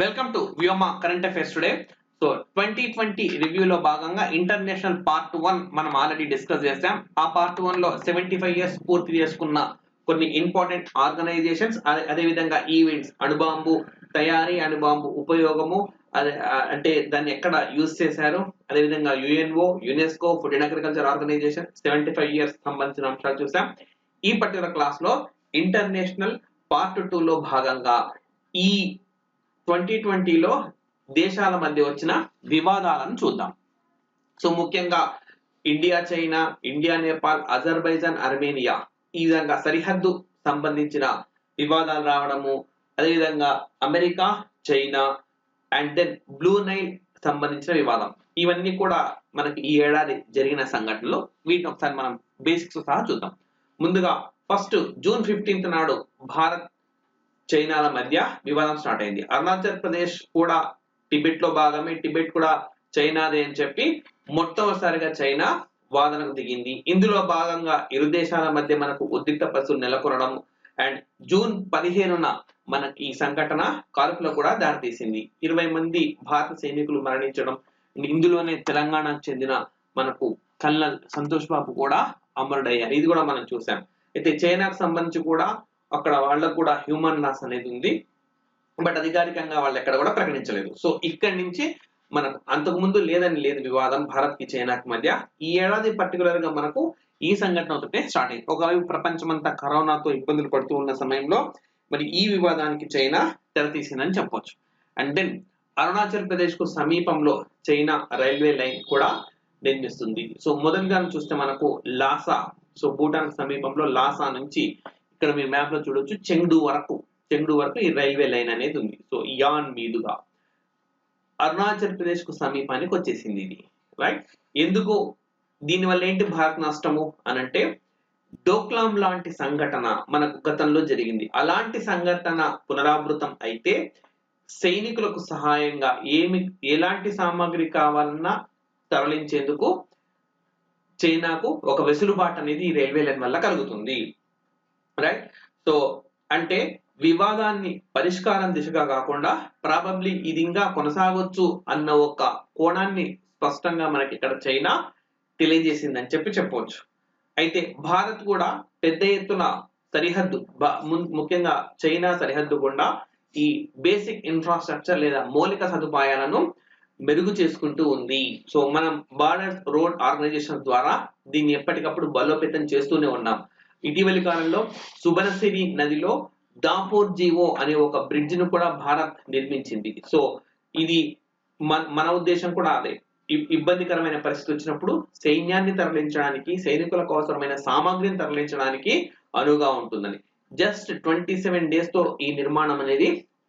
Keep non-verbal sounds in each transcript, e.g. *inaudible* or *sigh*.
Welcome to Vyoma current affairs today so twenty twenty రివ్యూలో భాగంగా international part one మనం already discuss చేసాం. ఆ పార్ట్ వన్లో సెవెంటీ ఫైవ్ ఇయర్స్ పూర్తి చేసుకున్న కొన్ని ఇంపార్టెంట్ ఆర్గనైజేషన్స్ అదే విధంగా ఈవెంట్స్ అణుబాంబు తయారీ అణుబాంబు ఉపయోగము అదే అంటే దాన్ని ఎక్కడ యూజ్ చేశారు? అదేవిధంగా UNO UNESCO food and agriculture organisation seventy five years సంబంధించిన అంశాలు చూసాం. ఈ పర్టికులర్ క్లాస్లో ఇంటర్నేషనల్ పార్ట్ టూ లో భాగంగా ఈ ట్వంటీ ట్వంటీలో దేశాల మధ్య వచ్చిన వివాదాలను చూద్దాం. సో ముఖ్యంగా India China India Nepal Azerbaijan Armenia ఈ విధంగా సరిహద్దు సంబంధించిన వివాదాలు రావడము అదేవిధంగా America China and then blue Nile సంబంధించిన వివాదం. ఇవన్నీ కూడా మనకి ఈ ఏడాది జరిగిన సంఘటనలు. వీటిని ఒకసారి మనం బేసిక్స్ సహా చూద్దాం. ముందుగా ఫస్ట్ జూన్ ఫిఫ్టీన్త్ నాడు భారత్ చైనాల మధ్య వివాదం స్టార్ట్ అయింది. అరుణాచల్ ప్రదేశ్ కూడా టిబెట్లో భాగమే టిబెట్ కూడా చైనాదే అని చెప్పి మొట్టమొదటిసారిగా చైనా వాదనకు దిగింది. ఇందులో భాగంగా ఇరు దేశాల మధ్య మనకు ఉద్రిక్త పరిస్థితులు నెలకొనడం అండ్ జూన్ పదిహేనున మనకి ఈ సంఘటన కాల్పులో కూడా దారితీసింది. ఇరవై మంది భారత సైనికులు మరణించడం ఇందులోనే తెలంగాణకు చెందిన మనకు కల్నల్ సంతోష్ బాబు కూడా అమరుడయ్యారు. ఇది కూడా మనం చూసాం. అయితే చైనాకు సంబంధించి కూడా అక్కడ వాళ్ళకు కూడా హ్యూమన్ లాస్ అనేది ఉంది. బట్ అధికారికంగా వాళ్ళు ఎక్కడ కూడా ప్రకటించలేదు. సో ఇక్కడి నుంచి మనకు అంతకు ముందు లేదని లేదు వివాదం భారత్కి చైనాకి మధ్య. ఈ ఏడాది పర్టికులర్గా మనకు ఈ సంఘటన ఒకటే స్టార్ట్ అయింది. ఒకవైపు ప్రపంచమంతా కరోనాతో ఇబ్బందులు పడుతూ ఉన్న సమయంలో మరి ఈ వివాదానికి చైనా తెరతీసిందని చెప్పొచ్చు. అండ్ దెన్ అరుణాచల్ ప్రదేశ్కు సమీపంలో చైనా రైల్వే లైన్ కూడా నిర్మిస్తుంది. సో మొదటిగా చూస్తే మనకు లాసా సో భూటాన్ సమీపంలో లాసా నుంచి ఇక్కడ మీరు మ్యాప్లో చూడొచ్చు చెంగ్డు వరకు చెంగ్డు వరకు ఈ రైల్వే లైన్ అనేది ఉంది. సో యాన్ మీదుగా. అరుణాచల్ ప్రదేశ్కు సమీపానికి వచ్చేసింది ఇది రైట్ ఎందుకు? దీనివల్ల ఏంటి భారత్ నష్టము? అనంటే డోక్లాం లాంటి సంఘటన మనకు గతంలో జరిగింది. అలాంటి సంఘటన పునరావృతం అయితే సైనికులకు సహాయంగా ఏమి ఎలాంటి సామాగ్రి కావాలన్నా తరలించేందుకు చైనాకు ఒక వెసులుబాటు అనేది ఈ రైల్వే లైన్ వల్ల కలుగుతుంది. రైట్ సో అంటే వివాదాన్ని పరిష్కారం దిశగా కాకుండా ప్రాబబ్లీ ఇది ఇంకా కొనసాగొచ్చు అన్న ఒక కోణాన్ని స్పష్టంగా మనకి ఇక్కడ చైనా తెలియజేసిందని చెప్పి చెప్పవచ్చు. అయితే భారత్ కూడా పెద్ద ఎత్తున సరిహద్దు ముఖ్యంగా చైనా సరిహద్దు గుండా ఈ బేసిక్ ఇన్ఫ్రాస్ట్రక్చర్ లేదా మౌలిక సదుపాయాలను మెరుగు చేసుకుంటూ ఉంది. సో మనం బార్డర్ రోడ్ ఆర్గనైజేషన్ ద్వారా దీన్ని ఎప్పటికప్పుడు బలోపేతం చేస్తూనే ఉన్నాం. ఇటీవలి కాలంలో సుబనసిరి నదిలో దాపోర్ జీవో అనే ఒక బ్రిడ్జ్ను కూడా భారత్ నిర్మించింది. సో ఇది మన మన ఉద్దేశం కూడా అదే. ఇబ్బందికరమైన పరిస్థితి వచ్చినప్పుడు సైన్యాన్ని తరలించడానికి సైనికులకు అవసరమైన సామాగ్రిని తరలించడానికి అనువుగా ఉంటుందని. జస్ట్ ట్వంటీ సెవెన్ డేస్తో ఈ నిర్మాణం అనేది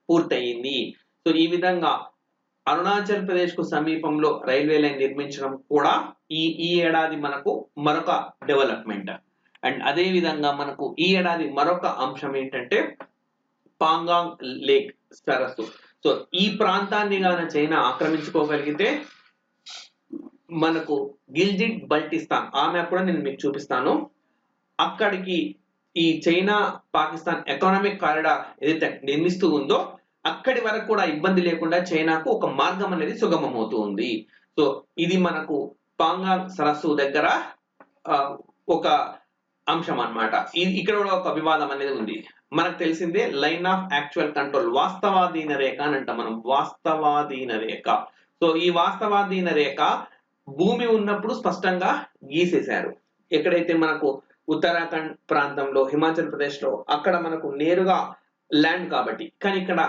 పూర్తయింది. సో ఈ విధంగా అరుణాచల్ ప్రదేశ్కు సమీపంలో రైల్వే లైన్ నిర్మించడం కూడా ఈ ఈ ఏడాది మనకు మరొక డెవలప్మెంట్. అండ్ అదే విధంగా మనకు ఈ ఏడాది మరొక అంశం ఏంటంటే పాంగాంగ్ లేక్ సరస్సు. సో ఈ ప్రాంతాన్ని గాన చైనా ఆక్రమించుకోగలిగితే మనకు గిల్జిట్ బల్టిస్తాన్ ఆ మ్యాప్ కూడా నేను మీకు చూపిస్తాను. అక్కడికి ఈ చైనా పాకిస్తాన్ ఎకనామిక్ కారిడార్ ఏదైతే నిర్మిస్తూ ఉందో అక్కడి వరకు కూడా ఇబ్బంది లేకుండా చైనాకు ఒక మార్గం అనేది సుగమమవుతూ ఉంది సో ఇది మనకు పాంగాంగ్ సరస్సు దగ్గర ఒక అంశం అన్నమాట ఇక్కడ కూడా ఒక వివాదం అనేది ఉంది. మనకు తెలిసిందే లైన్ ఆఫ్ యాక్చువల్ కంట్రోల్ వాస్తవాధీన రేఖ అని అంట మనం. వాస్తవాధీన రేఖ. సో ఈ వాస్తవాధీన రేఖ భూమి ఉన్నప్పుడు స్పష్టంగా గీసేశారు. ఎక్కడైతే మనకు ఉత్తరాఖండ్ ప్రాంతంలో హిమాచల్ ప్రదేశ్లో అక్కడ మనకు నేరుగా ల్యాండ్ కాబట్టి కానీ ఇక్కడ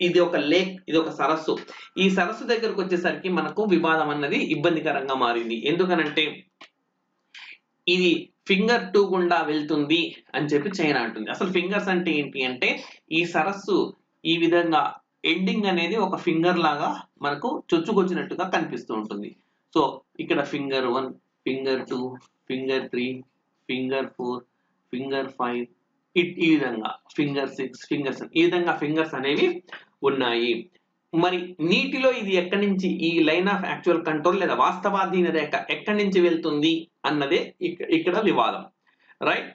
ఇది ఒక లేక్ ఇది ఒక సరస్సు. ఈ సరస్సు దగ్గరకు వచ్చేసరికి మనకు వివాదం అన్నది ఇబ్బందికరంగా మారింది. ఎందుకనంటే ఇది ఫింగర్ టూ గుండా వెళ్తుంది అని చెప్పి చైనా అంటుంది. అసలు ఫింగర్స్ అంటే ఏంటి అంటే ఈ సరస్సు ఈ విధంగా ఎండింగ్ అనేది ఒక ఫింగర్ లాగా మనకు చొచ్చుకొచ్చినట్టుగా కనిపిస్తూ ఉంటుంది. సో ఇక్కడ finger one finger two finger three finger four finger five it ఈ విధంగా ఫింగర్ సిక్స్ ఫింగర్ ఈ విధంగా ఫింగర్స్ అనేవి ఉన్నాయి. మరి నీటిలో ఇది ఎక్కడి నుంచి ఈ లైన్ ఆఫ్ యాక్చువల్ కంట్రోల్ లేదా వాస్తవాధీన రేఖ ఎక్కడి నుంచి వెళ్తుంది? అన్నదే ఇక్కడ వివాదం. రైట్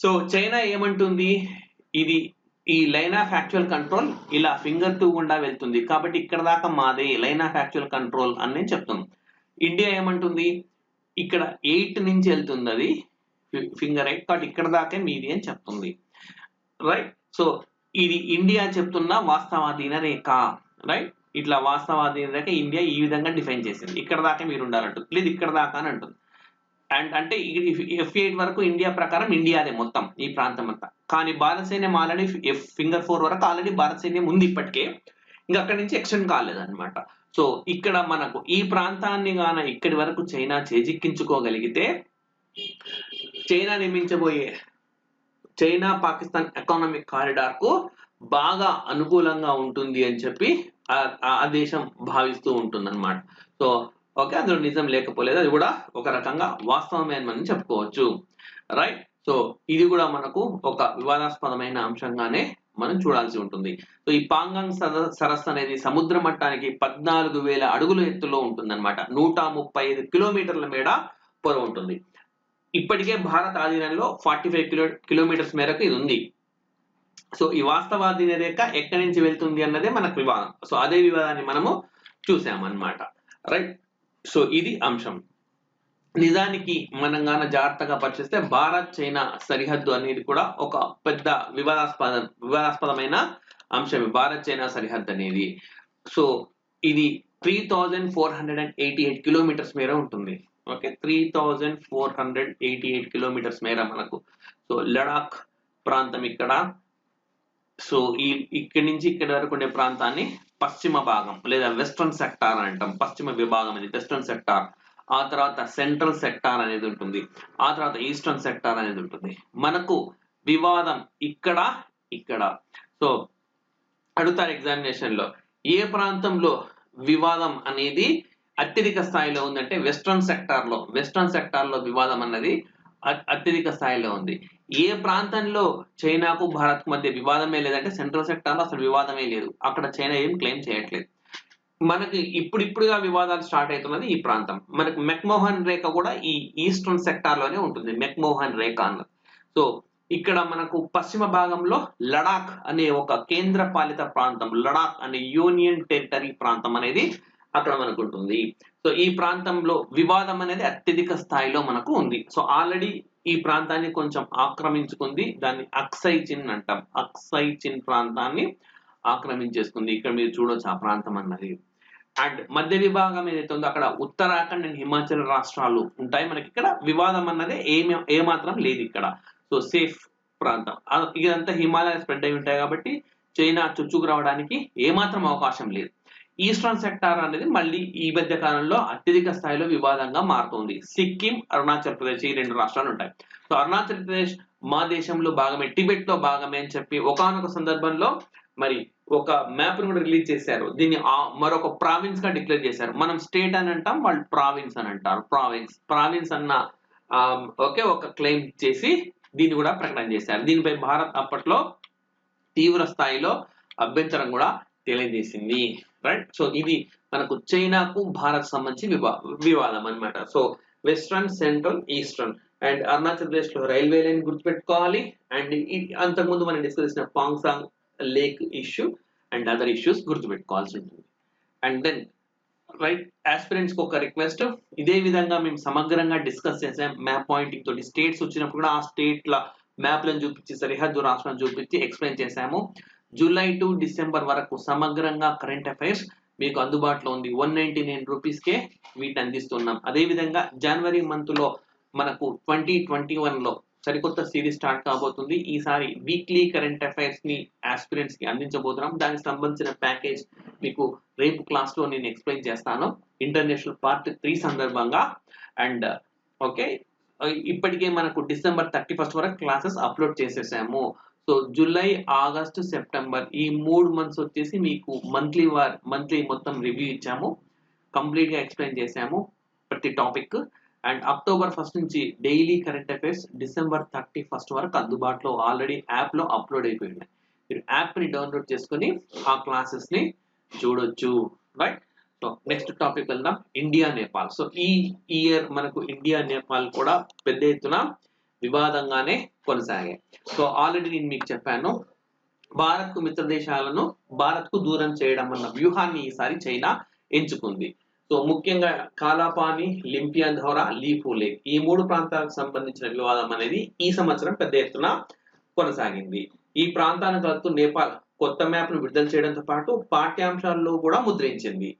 సో చైనా ఏమంటుంది? ఇది ఈ లైన్ ఆఫ్ యాక్చువల్ కంట్రోల్ ఇలా ఫింగర్ టూ గుండా వెళ్తుంది. కాబట్టి ఇక్కడ దాకా మాదే లైన్ ఆఫ్ యాక్చువల్ కంట్రోల్ అని నేను చెప్తున్నాను ఇండియా ఏమంటుంది? ఇక్కడ ఎయిట్ నుంచి వెళ్తుంది అది. Finger eight. కాబట్టి ఇక్కడ దాకే మీది అని చెప్తుంది. రైట్ సో ఇది ఇండియా చెప్తున్న వాస్తవాధీన రేఖ రైట్ ఇట్లా వాస్తవాధీన రేఖ ఇండియా ఈ విధంగా డిఫైన్ చేసింది. ఇక్కడ దాకా మీరు ఉండాలంటుంది. లేదు ఇక్కడ దాకా అని అంటుంది. అండ్ అంటే ఎఫ్ ఎయిట్ వరకు ఇండియా ప్రకారం ఇండియాదే మొత్తం ఈ ప్రాంతం అంతా కానీ భారత సైన్యం ఆల్రెడీ ఎఫ్ ఫింగర్ ఫోర్ వరకు ఆల్రెడీ భారత సైన్యం ఉంది ఇప్పటికే. ఇంకా అక్కడి నుంచి ఎక్స్టెండ్ కాలేదన్నమాట. సో ఇక్కడ మనకు ఈ ప్రాంతాన్ని గాన ఇక్కడి వరకు చైనా చేజిక్కించుకోగలిగితే చైనా నిర్మించబోయే చైనా పాకిస్తాన్ ఎకానమిక్ కారిడార్కు బాగా అనుకూలంగా ఉంటుంది అని చెప్పి ఆ- ఆ దేశం భావిస్తూ ఉంటుంది అనమాట సో ఓకే అందులో నిజం లేకపోలేదు అది కూడా ఒక రకంగా వాస్తవమే అని మనం చెప్పుకోవచ్చు. రైట్ సో ఇది కూడా మనకు ఒక వివాదాస్పదమైన అంశంగానే మనం చూడాల్సి ఉంటుంది. సో ఈ పాంగాంగ్ సరస్సు అనేది సముద్ర మట్టానికి పద్నాలుగు వేల అడుగుల ఎత్తులో ఉంటుంది అనమాట నూట ముప్పై ఐదు కిలోమీటర్ల మేడ పొర ఉంటుంది. ఇప్పటికే భారత ఆధీనంలో ఫార్టీ ఫైవ్ కిలో కిలోమీటర్స్ మేరకు ఇది ఉంది. సో ఈ వాస్తవాధీన రేఖ ఎక్కడి నుంచి వెళ్తుంది అన్నదే మనకు వివాదం. సో అదే వివాదాన్ని మనము చూసామన్నమాట. రైట్ సో ఇది అంశం. నిజానికి మనం గాన జాగ్రత్తగా పరిశీలిస్తే భారత్ చైనా సరిహద్దు అనేది కూడా ఒక పెద్ద వివాదాస్పద వివాదాస్పదమైన అంశం భారత్ చైనా సరిహద్దు అనేది. సో ఇది three thousand four hundred and eighty eight kilometres మేర ఉంటుంది. Okay? Three thousand four hundred eighty eight kilometres మేర మనకు. సో లడాక్ ప్రాంతం ఇక్కడ. సో ఈ ఇక్కడి నుంచి ఇక్కడి వరకు ఉండే ప్రాంతాన్ని పశ్చిమ భాగం లేదా వెస్ట్రన్ సెక్టార్ అని అంటాం. పశ్చిమ విభాగం అనేది వెస్ట్రన్ సెక్టార్. ఆ తర్వాత సెంట్రల్ సెక్టార్ అనేది ఉంటుంది. ఆ తర్వాత ఈస్టర్న్ సెక్టార్ అనేది ఉంటుంది. మనకు వివాదం ఇక్కడ ఇక్కడ. సో అడుగుతారు ఎగ్జామినేషన్లో ఏ ప్రాంతంలో వివాదం అనేది అత్యధిక స్థాయిలో ఉందంటే వెస్ట్రన్ సెక్టార్లో వెస్ట్రన్ సెక్టార్లో వివాదం అన్నది అత్యధిక స్థాయిలో ఉంది. ఏ ప్రాంతంలో చైనాకు భారత్ మధ్య వివాదమే లేదంటే సెంట్రల్ సెక్టార్లో అసలు వివాదమే లేదు. అక్కడ చైనా ఏం క్లెయిమ్ చేయట్లేదు. మనకి ఇప్పుడిప్పుడుగా వివాదాలు స్టార్ట్ అవుతున్నది ఈ ప్రాంతం. మనకు మెక్మోహన్ రేఖ కూడా ఈ ఈస్టర్న్ సెక్టార్లోనే ఉంటుంది. మెక్మోహన్ రేఖ అన్నది సో ఇక్కడ మనకు పశ్చిమ భాగంలో లడాక్ అనే ఒక కేంద్ర పాలిత ప్రాంతం లడాక్ అనే యూనియన్ టెరిటరీ ప్రాంతం అనేది అక్కడ మనకు ఉంటుంది సో ఈ ప్రాంతంలో వివాదం అనేది అత్యధిక స్థాయిలో మనకు ఉంది. సో ఆల్రెడీ ఈ ప్రాంతాన్ని కొంచెం ఆక్రమించుకుంది. దాన్ని అక్సై చిన్ అంటాం. అక్సై చిన్ ప్రాంతాన్ని ఆక్రమించేసుకుంది. ఇక్కడ మీరు చూడొచ్చు ఆ ప్రాంతం అన్నది. అండ్ మధ్య విభాగం ఏదైతే ఉందో అక్కడ ఉత్తరాఖండ్ అండ్ హిమాచల్ రాష్ట్రాలు ఉంటాయి. మనకి ఇక్కడ వివాదం అన్నది ఏమి ఏమాత్రం లేదు ఇక్కడ. సో సేఫ్ ప్రాంతం. ఇదంతా హిమాలయ స్ప్రెడ్ అయి ఉంటాయి కాబట్టి చైనా చుచ్చుకు రావడానికి ఏమాత్రం అవకాశం లేదు. ఈస్టర్న్ సెక్టార్ అనేది మళ్ళీ ఈ మధ్య కాలంలో అత్యధిక స్థాయిలో వివాదంగా మారుతుంది. సిక్కిం అరుణాచల్ ప్రదేశ్ ఈ రెండు రాష్ట్రాలు ఉంటాయి. సో అరుణాచల్ ప్రదేశ్ మా దేశంలో భాగమే టిబెట్లో భాగమే అని చెప్పి ఒకానొక సందర్భంలో మరి ఒక మ్యాప్ కూడా రిలీజ్ చేశారు. దీన్ని మరొక ప్రావిన్స్గా డిక్లేర్ చేశారు. మనం స్టేట్ అని అంటాం వాళ్ళు ప్రావిన్స్ అని అంటారు. ప్రావిన్స్ ప్రావిన్స్ అన్న ఓకే ఒక క్లెయిమ్ చేసి దీన్ని కూడా ప్రకటన చేశారు. దీనిపై భారత్ అప్పట్లో తీవ్ర స్థాయిలో అభ్యంతరం కూడా తెలియజేసింది రైట్ సో ఇది మనకు చైనాకు భారత్ సంబంధించి వివా వివాదం అన్నమాట. So western central eastern and Arunachal ప్రదేశ్లో రైల్వే లైన్ గుర్తుపెట్టుకోవాలి అండ్ అంతకుముందు మనం డిస్కస్ చేసిన Pangong lake issue and other issues గుర్తుపెట్టుకోవాల్సి ఉంటుంది. అండ్ దెన్ రైట్ ఆస్పిరెంట్స్కి ఒక రిక్వెస్ట్ ఇదే విధంగా మేము సమగ్రంగా డిస్కస్ చేసాం. మ్యాప్ పాయింటింగ్ తోటి స్టేట్స్ వచ్చినప్పుడు కూడా ఆ స్టేట్ల మ్యాప్లను చూపించి సరిహద్దు రాష్ట్రాలను చూపించి ఎక్స్ప్లెయిన్ చేశాము జూలై టు డిసెంబర్ వరకు సమగ్రంగా కరెంట్ అఫైర్స్ మీకు అందుబాటులో ఉంది. వన్ నైన్టీ నైన్ రూపీస్కే వీటిని అందిస్తున్నాం. అదేవిధంగా జనవరి మంత్లో మనకు ట్వంటీ ట్వంటీ వన్లో సరికొత్త సిరీస్ స్టార్ట్ కాబోతుంది. ఈసారి వీక్లీ కరెంట్ అఫైర్స్ని ఆస్పిరెంట్స్కి అందించబోతున్నాం. దానికి సంబంధించిన ప్యాకేజ్ మీకు రేపు క్లాస్లో నేను ఎక్స్ప్లెయిన్ చేస్తాను. ఇంటర్నేషనల్ పార్ట్ త్రీ సందర్భంగా. అండ్ ఓకే ఇప్పటికే మనకు డిసెంబర్ థర్టీ ఫస్ట్ వరకు క్లాసెస్ అప్లోడ్ చేసేసాము. సో జూలై ఆగస్టు సెప్టెంబర్ ఈ మూడు మంత్స్ వచ్చేసి మీకు మంత్లీ వార్ మంత్లీ మొత్తం రివ్యూ ఇచ్చాము. కంప్లీట్గా ఎక్స్ప్లెయిన్ చేసాము ప్రతి టాపిక్ అండ్ అక్టోబర్ ఫస్ట్ నుంచి daily current affairs December thirty first వరకు అందుబాటులో ఆల్రెడీ యాప్లో అప్లోడ్ అయిపోయినాయి మీరు యాప్ని డౌన్లోడ్ చేసుకొని ఆ క్లాసెస్ని చూడొచ్చు. రైట్ సో నెక్స్ట్ టాపిక్ వెళ్దాం. ఇండియా నేపాల్ సో ఈ ఇయర్ మనకు ఇండియా నేపాల్ కూడా పెద్ద ఎత్తున వివాదంగానే కొనసాగాయి. సో ఆల్రెడీ నేను మీకు చెప్పాను భారత్కు మిత్ర దేశాలను భారత్కు దూరం చేయడం అన్న వ్యూహాన్ని ఈసారి చైనా ఎంచుకుంది. సో ముఖ్యంగా కాలాపాని లింపియా ధౌరా లీఫూలే ఈ మూడు ప్రాంతాలకు సంబంధించిన వివాదం అనేది ఈ సంవత్సరం పెద్ద ఎత్తున కొనసాగింది. ఈ ప్రాంతాన్ని కలుపుతూ నేపాల్ కొత్త మ్యాప్ను విడుదల చేయడంతో పాటు పాఠ్యాంశాల్లో కూడా ముద్రించింది.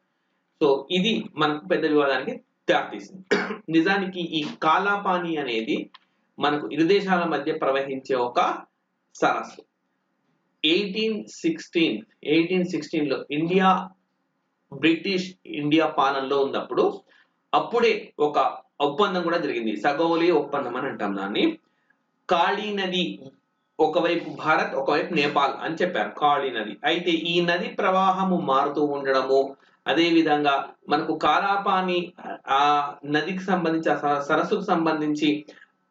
సో ఇది మనకు పెద్ద వివాదానికి దారితీసింది. నిజానికి ఈ కాలాపాని అనేది మనకు ఇరు దేశాల మధ్య ప్రవహించే ఒక సరస్సు. ఎయిటీన్ సిక్స్టీన్ ఎయిటీన్ సిక్స్టీన్లో ఇండియా బ్రిటిష్ ఇండియా పాలనలో ఉన్నప్పుడు అప్పుడే ఒక ఒప్పందం కూడా జరిగింది. సగౌలి ఒప్పందం అని అంటాం దాన్ని. కాళీ నది ఒకవైపు భారత్ ఒకవైపు నేపాల్ అని చెప్పారు కాళీ నది. అయితే ఈ నది ప్రవాహము మారుతూ ఉండడము అదేవిధంగా మనకు కాలాపాని ఆ నదికి సంబంధించి ఆ సరస్సుకు సంబంధించి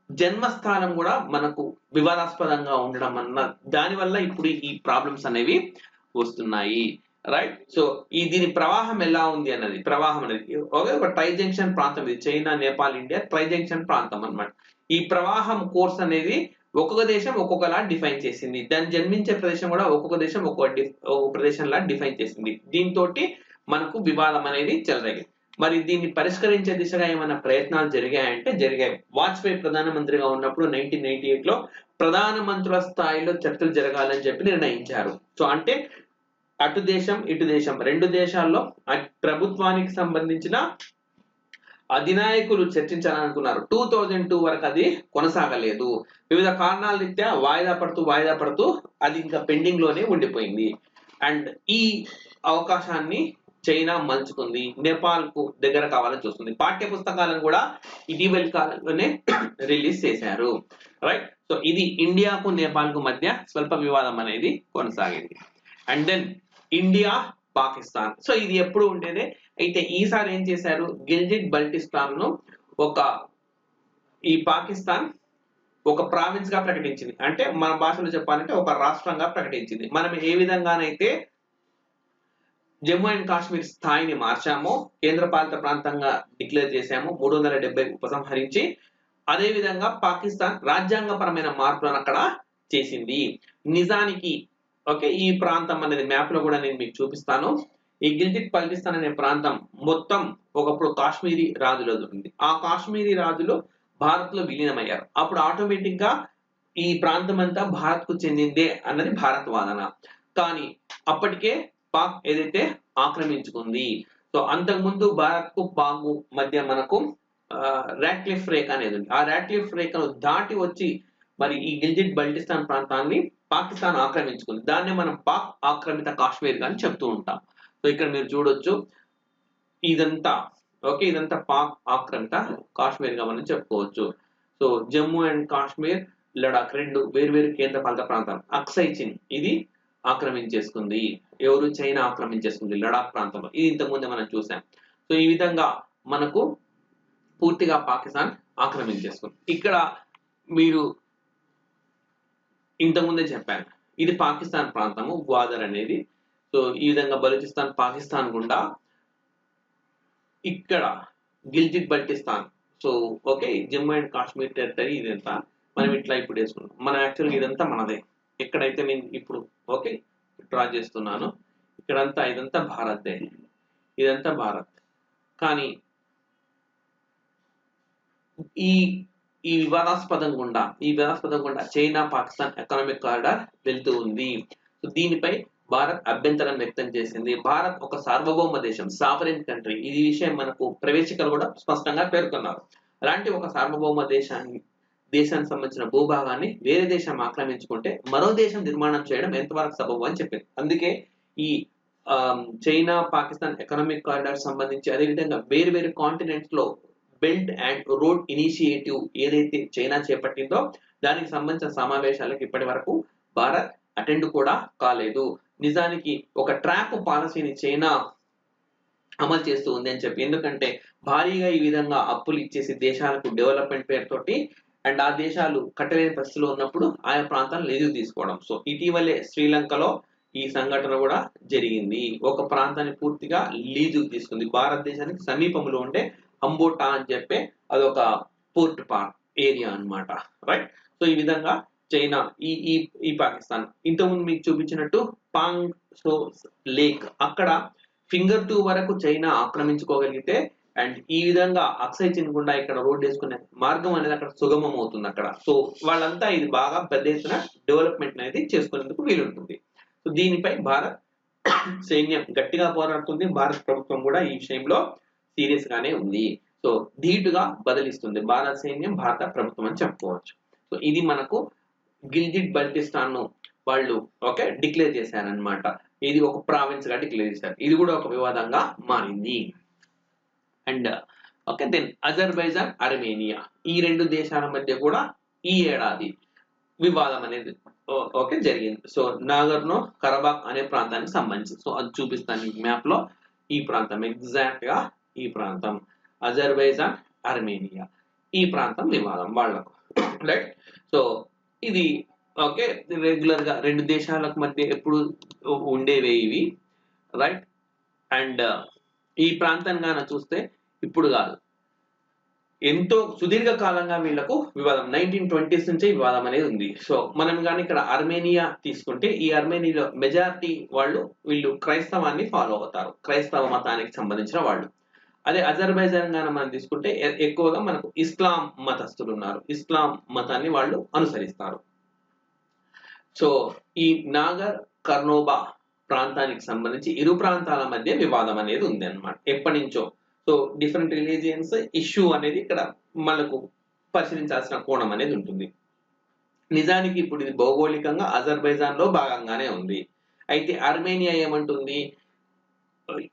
జన్మస్థానం కూడా మనకు వివాదాస్పదంగా ఉండడం అన్న దానివల్ల ఇప్పుడు ఈ ప్రాబ్లమ్స్ అనేవి వస్తున్నాయి. రైట్ సో ఈ దీని ప్రవాహం ఎలా ఉంది అన్నది ప్రవాహం అనేది ఓకే ఒక ట్రై జంక్షన్ ప్రాంతం ఇది China Nepal India tri junction ప్రాంతం అన్నమాట. ఈ ప్రవాహం కోర్స్ అనేది ఒక్కొక్క దేశం ఒక్కొక్కలా డిఫైన్ చేసింది. దాన్ని జన్మించే ప్రదేశం కూడా ఒక్కొక్క దేశం ఒక్కొక్క ప్రదేశంలా డిఫైన్ చేసింది. దీంతో మనకు వివాదం అనేది చెలరేగింది. మరి దీన్ని పరిష్కరించే దిశగా ఏమైనా ప్రయత్నాలు జరిగాయంటే జరిగాయి. వాజ్పేయి ప్రధానమంత్రిగా ఉన్నప్పుడు నైన్టీన్ నైన్టీ ఎయిట్లో ప్రధానమంత్రుల స్థాయిలో చర్చలు జరగాలని చెప్పి నిర్ణయించారు. సో అంటే అటు దేశం ఇటు దేశం రెండు దేశాల్లో ప్రభుత్వానికి సంబంధించిన అధినాయకులు చర్చించాలనుకున్నారు. టూ థౌజండ్ టూ వరకు అది కొనసాగలేదు. వివిధ కారణాల రీత్యా వాయిదా పడుతూ వాయిదా పడుతూ అది ఇంకా పెండింగ్లోనే ఉండిపోయింది. అండ్ ఈ అవకాశాన్ని చైనా మలుచుకుంది నేపాల్కు దగ్గర కావాలని చూస్తుంది. పాఠ్య పుస్తకాలను కూడా ఇటీవలి కాలంలోనే *coughs* రిలీజ్ చేశారు. రైట్ సో ఇది ఇండియాకు నేపాల్కు మధ్య స్వల్ప వివాదం అనేది కొనసాగింది. And then India Pakistan. So ఇది ఎప్పుడు ఉండేదే? అయితే ఈసారి ఏం చేశారు? గిల్జిట్ బల్టిస్తాన్ను ఒక ఈ పాకిస్తాన్ ఒక ప్రావిన్స్గా ప్రకటించింది. అంటే మన భాషలో చెప్పాలంటే ఒక రాష్ట్రంగా ప్రకటించింది. మనం ఏ విధంగానైతే జమ్మూ అండ్ కాశ్మీర్ స్థాయిని మార్చాము కేంద్రపాలిత ప్రాంతంగా డిక్లేర్ చేశాము మూడు వందల డెబ్బై ఉపసంహరించి. అదే విధంగా పాకిస్తాన్ రాజ్యాంగపరమైన మార్పులను అక్కడ చేసింది. నిజానికి ఓకే ఈ ప్రాంతం అనేది మ్యాప్లో కూడా నేను మీకు చూపిస్తాను. ఈ గిల్జిట్ పల్టిస్తాన్ అనే ప్రాంతం మొత్తం ఒకప్పుడు కాశ్మీరీ రాజులో ఉంది. ఆ కాశ్మీరీ రాజులు భారత్లో విలీనమయ్యారు. అప్పుడు ఆటోమేటిక్గా ఈ ప్రాంతం అంతా భారత్కు చెందిందే అన్నది భారత్ వాదన. కానీ అప్పటికే పాక్ ఏదైతే ఆక్రమించుకుంది. సో అంతకుముందు భారత్కు పాక్ మధ్య మనకు రాట్లిఫ్ రేఖ అనేది ఉంది. ఆ రాట్లిఫ్ రేఖను దాటి వచ్చి మరి ఈ గిల్జిట్ బల్టిస్తాన్ ప్రాంతాన్ని పాకిస్తాన్ ఆక్రమించుకుంది. దాన్ని మనం పాక్ ఆక్రమిత కాశ్మీర్ అని చెప్తూ ఉంటాం. సో ఇక్కడ మీరు చూడొచ్చు. ఇదంతా ఓకే ఇదంతా పాక్ ఆక్రమిత కాశ్మీర్గా మనం చెప్పుకోవచ్చు. సో జమ్మూ అండ్ కాశ్మీర్ లడాక్ రెండు వేరు కేంద్ర పాలిత ప్రాంతాలు. అక్సైచిన్ ఇది ఆక్రమించేసుకుంది. ఎవరు చైనా ఆక్రమించేసుకుంది? లడాక్ ప్రాంతంలో. ఇది ఇంతకుముందే మనం చూసాం. సో ఈ విధంగా మనకు పూర్తిగా పాకిస్తాన్ ఆక్రమించేసుకుంది. ఇక్కడ మీరు ఇంతకుముందే చెప్పాను. ఇది పాకిస్తాన్ ప్రాంతము గ్వాదర్ అనేది. సో ఈ విధంగా బలూచిస్తాన్ పాకిస్తాన్ గుండా ఇక్కడ Gilgit Baltistan. So okay Jammu and Kashmir territory ఇదంతా మనం ఇట్లా ఇప్పుడు వేసుకున్నాం. మనం యాక్చువల్గా ఇదంతా మనదే. ఎక్కడైతే నేను ఇప్పుడు ఓకే డ్రా చేస్తున్నాను ఇక్కడంతా ఇదంతా భారతే. ఇదంతా భారత్. కానీ ఈ ఈ వివాదాస్పదం గుండా ఈ వివాదాస్పదం గుండా చైనా పాకిస్తాన్ ఎకనామిక్ కారిడార్ వెళ్తూ ఉంది. సో దీనిపై భారత్ అభ్యంతరం వ్యక్తం చేసింది. భారత్ ఒక సార్వభౌమ దేశం సావరెన్ కంట్రీ ఈ విషయం మనకు ప్రవేశికలు కూడా స్పష్టంగా పేర్కొన్నారు. అలాంటి ఒక సార్వభౌమ దేశాన్ని దేశానికి సంబంధించిన భూభాగాన్ని వేరే దేశం ఆక్రమించుకుంటే మరో దేశం నిర్మాణం చేయడం ఎంతవరకు సబబు అని చెప్పింది. అందుకే ఈ చైనా పాకిస్తాన్ ఎకనామిక్ కారిడార్ సంబంధించి అదేవిధంగా వేరు వేరు కాంటినెంట్స్లో బెల్ట్ అండ్ రోడ్ ఇనిషియేటివ్ ఏదైతే చైనా చేపట్టిందో దానికి సంబంధించిన సమావేశాలకు ఇప్పటి వరకు భారత్ అటెండ్ కూడా కాలేదు. నిజానికి ఒక ట్రాప్ పాలసీని చైనా అమలు చేస్తూ ఉంది అని చెప్పి. ఎందుకంటే భారీగా ఈ విధంగా అప్పులు ఇచ్చేసి దేశాలకు డెవలప్మెంట్ పేరుతోటి అండ్ ఆ దేశాలు కట్టలేని పరిస్థితిలో ఉన్నప్పుడు ఆయా ప్రాంతాలను లీజుకు తీసుకోవడం. సో ఇటీవలే శ్రీలంకలో ఈ సంఘటన కూడా జరిగింది. ఒక ప్రాంతాన్ని పూర్తిగా లీజుకు తీసుకుంది. భారతదేశానికి సమీపంలో ఉండే అంబోటా అని చెప్పే అదొక పోర్ట్ పార్క్ ఏరియా అన్నమాట. రైట్ సో ఈ విధంగా చైనా ఈ ఈ ఈ పాకిస్తాన్ ఇంతకుముందు మీకు చూపించినట్టు పాంగ్ సో లేక్. అక్కడ ఫింగర్ టూ వరకు చైనా ఆక్రమించుకోగలిగితే అండ్ ఈ విధంగా అక్సై చిన్కుండా ఇక్కడ రోడ్ వేసుకునే మార్గం అనేది అక్కడ సుగమం అవుతుంది అక్కడ. సో వాళ్ళంతా ఇది బాగా పెద్ద ఎత్తున డెవలప్మెంట్ అనేది చేసుకునేందుకు వీలుంటుంది. సో దీనిపై భారత్ సైన్యం గట్టిగా పోరాడుతుంది. భారత ప్రభుత్వం కూడా ఈ విషయంలో సీరియస్ గానే ఉంది. సో ధీటుగా బదిలిస్తుంది. భారత సైన్యం భారత ప్రభుత్వం అని చెప్పుకోవచ్చు. సో ఇది మనకు గిల్జిట్ బల్టిస్తాన్ను వాళ్ళు ఓకే డిక్లేర్ చేశారనమాట ఇది ఒక ప్రావిన్స్గా డిక్లేర్ చేశారు. ఇది కూడా ఒక వివాదంగా మారింది. And okay then Azerbaijan Armenia. ఈ రెండు దేశాల మధ్య కూడా ఈ ఏడాది వివాదం అనేది ఓ- ఓకే జరిగింది. సో నాగర్నో కరబాక్ అనే ప్రాంతానికి సంబంధించి సో అది చూపిస్తాను మీకు మ్యాప్లో ఈ ప్రాంతం ఎగ్జాక్ట్గా ఈ ప్రాంతం. Azerbaijan Armenia. ఈ ప్రాంతం వివాదం వాళ్ళకు రైట్ సో ఇది ఓకే రెగ్యులర్గా రెండు దేశాలకు మధ్య ఎప్పుడు ఉండేవే ఇవి. రైట్ అండ్ ఈ ప్రాంతం గాన చూస్తే ఇప్పుడు కాదు. ఎంతో సుదీర్ఘ కాలంగా వీళ్ళకు వివాదం. నైన్టీన్ ట్వంటీస్ నుంచే వివాదం అనేది ఉంది. సో మనం కానీ ఇక్కడ అర్మేనియా తీసుకుంటే ఈ అర్మేనియాలో మెజారిటీ వాళ్ళు వీళ్ళు క్రైస్తవాన్ని ఫాలో అవుతారు. క్రైస్తవ మతానికి సంబంధించిన వాళ్ళు. అదే అజర్బైజాన్ గాన మనం తీసుకుంటే ఎక్కువగా మనకు ఇస్లాం మతస్థులు ఉన్నారు. ఇస్లాం మతాన్ని వాళ్ళు అనుసరిస్తారు. సో ఈ నాగర్ కర్నోబా ప్రాంతానికి సంబంధించి ఇరు ప్రాంతాల మధ్య వివాదం అనేది ఉంది అనమాట ఎప్పటి నుంచో సో డిఫరెంట్ రిలీజియన్స్ ఇష్యూ అనేది ఇక్కడ మనకు పరిశీలించాల్సిన కోణం అనేది ఉంటుంది. నిజానికి ఇప్పుడు ఇది భౌగోళికంగా అజర్బైజాన్లో భాగంగానే ఉంది. అయితే అర్మేనియా ఏమంటుంది?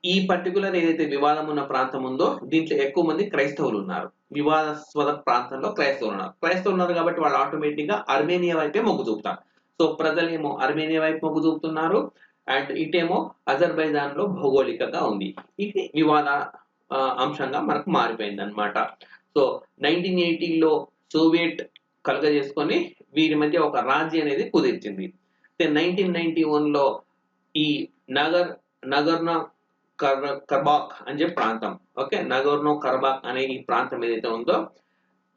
ఈ పర్టికులర్ ఏదైతే వివాదం ఉన్న ప్రాంతం ఉందో దీంట్లో ఎక్కువ మంది క్రైస్తవులు ఉన్నారు. వివాదాస్పద ప్రాంతంలో క్రైస్తవులు ఉన్నారు. క్రైస్తవులు ఉన్నారు కాబట్టి వాళ్ళు ఆటోమేటిక్గా అర్మేనియా వైపే మొగ్గు చూపుతారు. సో ప్రజలేమో అర్మేనియా వైపు మొగ్గు చూపుతున్నారు. అండ్ ఇటేమో అజర్బైజాన్లో భౌగోళికంగా ఉంది. ఇది వివాద అంశంగా మనకు మారిపోయింది అనమాట సో నైన్టీన్ ఎయిటీలో సోవియట్ కలుగజేసుకొని వీరి మధ్య ఒక రాజీ అనేది కుదిర్చింది. నైన్టీన్ నైన్టీ వన్లో ఈ నగర్ నగర్నో కర్ కర్బాక్ అని చెప్పి ప్రాంతం ఓకే? నగర్నో కర్బాక్ అనే ఈ ప్రాంతం ఏదైతే ఉందో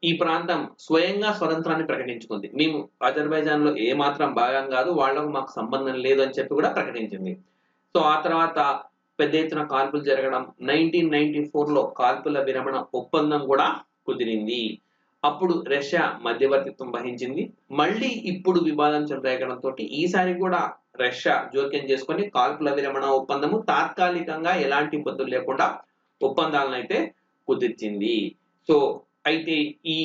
ఈ ప్రాంతం స్వయంగా స్వతంత్రాన్ని ప్రకటించుకుంది. మేము అజర్బైజాన్లో ఏ మాత్రం భాగం కాదు వాళ్ళకు మాకు సంబంధం లేదు అని చెప్పి కూడా ప్రకటించింది. సో ఆ తర్వాత పెద్ద ఎత్తున కాల్పులు జరగడం నైన్టీన్ నైన్టీ లో కాల్పుల విరమణ ఒప్పందం కూడా కుదిరింది. అప్పుడు రష్యా మధ్యవర్తిత్వం వహించింది. మళ్ళీ ఇప్పుడు వివాదం చెలరేగడంతో ఈసారి కూడా రష్యా జోక్యం చేసుకొని కాల్పుల విరమణ ఒప్పందము తాత్కాలికంగా ఎలాంటి ఇబ్బందులు లేకుండా ఒప్పందాలను అయితే కుదిర్చింది. సో అయితే ఈ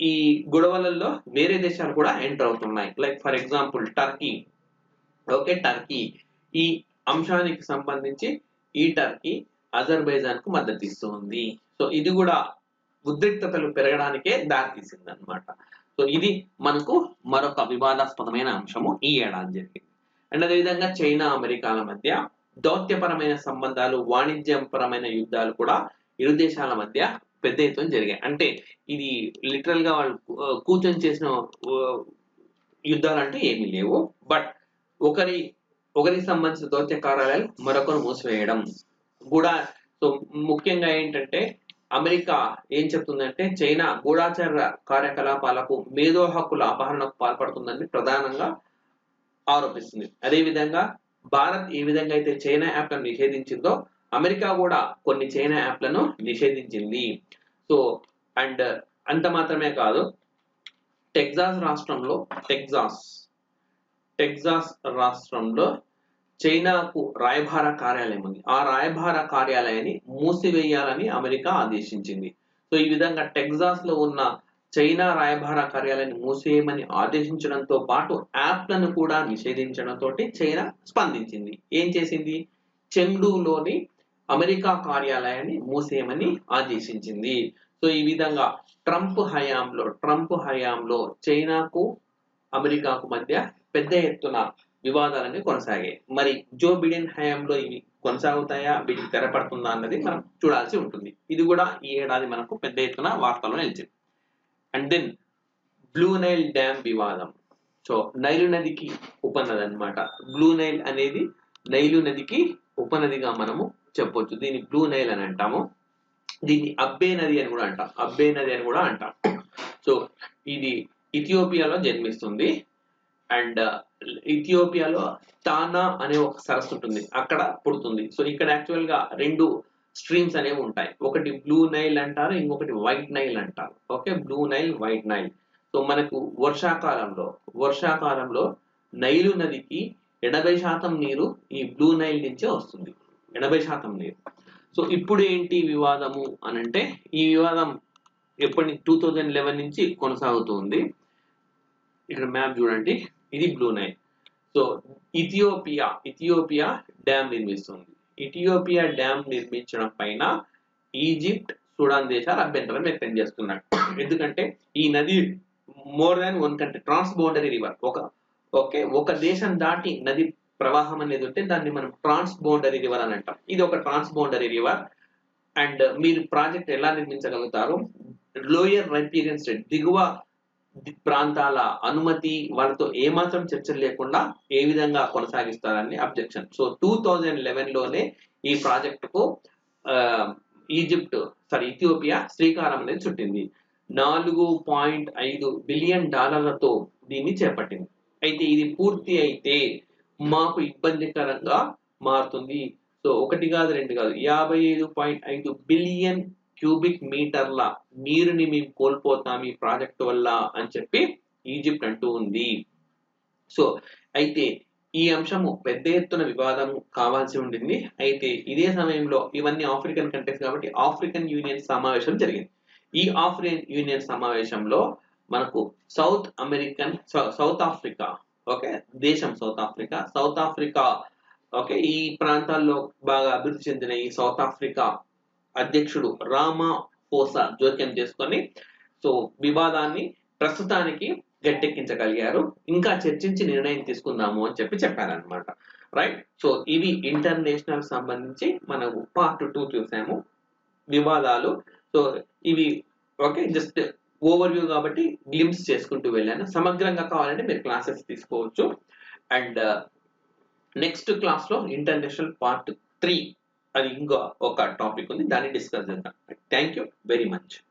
ఈ గొడవలలో వేరే దేశాలు కూడా ఎంటర్ అవుతున్నాయి. Like for example Turkey okay Turkey ఈ అంశానికి సంబంధించి ఈ టర్కీ అజర్బైజాన్కు మద్దతు ఇస్తుంది. సో ఇది కూడా ఉద్రిక్తతలు పెరగడానికే దారితీసింది అనమాట సో ఇది మనకు మరొక వివాదాస్పదమైన అంశము ఈ ఏడాది జరిగింది. అండ్ అదేవిధంగా చైనా అమెరికాల మధ్య దౌత్యపరమైన సంబంధాలు వాణిజ్యపరమైన యుద్ధాలు కూడా ఇరు దేశాల మధ్య పెద్ద ఎత్తున జరిగాయి. అంటే ఇది లిటరల్గా వాళ్ళు కూర్చొని చేసిన యుద్ధాలు అంటే ఏమీ లేవు. బట్ ఒకరి ఒకరికి సంబంధించిన దౌత్య కార్యాలయాలు మరొకరు మూసివేయడం. కూడా సో ముఖ్యంగా ఏంటంటే అమెరికా ఏం చెప్తుందంటే చైనా గూఢాచార కార్యకలాపాలకు మేధో హక్కుల అపహరణకు పాల్పడుతుందని ప్రధానంగా ఆరోపిస్తుంది. అదేవిధంగా భారత్ ఏ విధంగా అయితే చైనా యాప్లను నిషేధించిందో అమెరికా కూడా కొన్ని చైనా యాప్లను నిషేధించింది. సో అండ్ అంత మాత్రమే కాదు టెక్సాస్ రాష్ట్రంలో టెక్సాస్ టెక్సాస్ రాష్ట్రంలో చైనాకు రాయభార కార్యాలయం ఉంది. ఆ రాయభార కార్యాలయాన్ని మూసివేయాలని అమెరికా ఆదేశించింది. సో ఈ విధంగా టెక్సాస్లో ఉన్న చైనా రాయభార కార్యాలయాన్ని మూసేయమని ఆదేశించడంతో పాటు యాప్లను కూడా నిషేధించడంతో చైనా స్పందించింది. ఏం చేసింది? చెండులోని అమెరికా కార్యాలయాన్ని మూసేయమని ఆదేశించింది. సో ఈ విధంగా ట్రంప్ హయాంలో ట్రంప్ హయాంలో చైనాకు అమెరికాకు మధ్య పెద్ద ఎత్తున వివాదాలన్నీ కొనసాగాయి. మరి జో బిడెన్ హయాంలో ఇవి కొనసాగుతాయా? వీటికి తెరపడుతుందా అన్నది మనం చూడాల్సి ఉంటుంది. ఇది కూడా ఈ ఏడాది మనకు పెద్ద ఎత్తున వార్తల్లో నిలిచింది. And then blue Nile dam వివాదం. సో నైలు నదికి ఉపనది అన్నమాట. బ్లూ నైల్ అనేది నైలు నదికి ఉపనదిగా మనము చెప్పొచ్చు. దీన్ని బ్లూ నైల్ అని అంటాము. దీన్ని అబ్బే నది అని కూడా అంటాం. అబ్బే నది అని కూడా అంటాం. సో ఇది ఇథియోపియాలో జన్మిస్తుంది. అండ్ ఇథియోపియాలో తానా అనే ఒక సరస్సు ఉంటుంది. అక్కడ పుడుతుంది. సో ఇక్కడ యాక్చువల్గా రెండు స్ట్రీమ్స్ అనేవి ఉంటాయి. ఒకటి బ్లూ నైల్ అంటారు ఇంకొకటి వైట్ నైల్ అంటారు. Okay blue Nile white Nile so మనకు వర్షాకాలంలో వర్షాకాలంలో నైలు నదికి ఎనభై శాతం నీరు ఈ బ్లూ నైల్ నుంచే వస్తుంది. ఎనభై శాతం నీరు. సో ఇప్పుడు ఏంటి వివాదము అని అంటే ఈ వివాదం ఎప్పటి టూ థౌజండ్ లెవెన్ నుంచి కొనసాగుతుంది. ఇక్కడ మ్యాప్ చూడండి. ఇది blue Nile so Ethiopia Ethiopia dam నిర్మిస్తుంది. ఇథియోపియా డ్యామ్ నిర్మించడం పైన ఈజిప్ట్ సూడాన్ దేశాలు అభ్యంతరం వ్యక్తం చేస్తున్నాయి ఎందుకంటే ఈ నది more than one country transboundary river ఒక ఓకే ఒక దేశం దాటి నది ప్రవాహం అనేది ఉంటే దాన్ని మనం ట్రాన్స్ బౌండరీ రివర్ అని అంటాం. ఇది ఒక ట్రాన్స్ బౌండరీ రివర్ అండ్ మీరు ప్రాజెక్ట్ ఎలా నిర్మించగలుగుతారు? లోయర్ రైపీరియన్ స్టేట్ దిగువ ప్రాంతాల అనుమతి వాళ్ళతో ఏమాత్రం చర్చలు లేకుండా ఏ విధంగా కొనసాగిస్తారని అబ్జెక్షన్ సో టూ థౌజండ్ లెవెన్లోనే ఈ ప్రాజెక్టుకు ఈజిప్ట్ సారీ ఇథియోపియా శ్రీకారం అనేది చుట్టింది. నాలుగు పాయింట్ ఐదు బిలియన్ డాలర్లతో దీన్ని చేపట్టింది. అయితే ఇది పూర్తి అయితే మాకు ఇబ్బందికరంగా మారుతుంది. సో ఒకటి కాదు రెండు కాదు యాభై ఐదు పాయింట్ ఐదు బిలియన్ క్యూబిక్ మీటర్ల నీరుని మేము కోల్పోతాం ఈ ప్రాజెక్ట్ వల్ల అని చెప్పి ఈజిప్ట్ అంటూ ఉంది. సో అయితే ఈ అంశము పెద్ద ఎత్తున వివాదం కావాల్సి ఉండింది. అయితే ఇదే సమయంలో ఇవన్నీ ఆఫ్రికన్ కంట్రీస్ కాబట్టి ఆఫ్రికన్ యూనియన్ సమావేశం జరిగింది. ఈ ఆఫ్రికన్ యూనియన్ సమావేశంలో మనకు South American South Africa okay దేశం South Africa South Africa okay ఈ ప్రాంతాల్లో బాగా అభివృద్ధి చెందిన ఈ సౌత్ ఆఫ్రికా అధ్యక్షుడు రామా పోసా జోక్యం చేసుకొని సో వివాదాన్ని ప్రస్తుతానికి గట్టెక్కించగలిగారు. ఇంకా చర్చించి నిర్ణయం తీసుకుందాము అని చెప్పి చెప్పారనమాట రైట్ సో ఇవి ఇంటర్నేషనల్ సంబంధించి మనకు పార్ట్ టూ చూసాము. వివాదాలు. సో ఇవి ఓకే జస్ట్ ఓవర్ వ్యూ కాబట్టి గ్లిమ్స్ చేసుకుంటూ వెళ్ళాను. సమగ్రంగా కావాలంటే మీరు క్లాసెస్ తీసుకోవచ్చు. అండ్ నెక్స్ట్ క్లాస్లో ఇంటర్నేషనల్ పార్ట్ త్రీ అది ఇంకో ఒక టాపిక్ ఉంది దాన్ని డిస్కస్ చేద్దాం. Thank you very much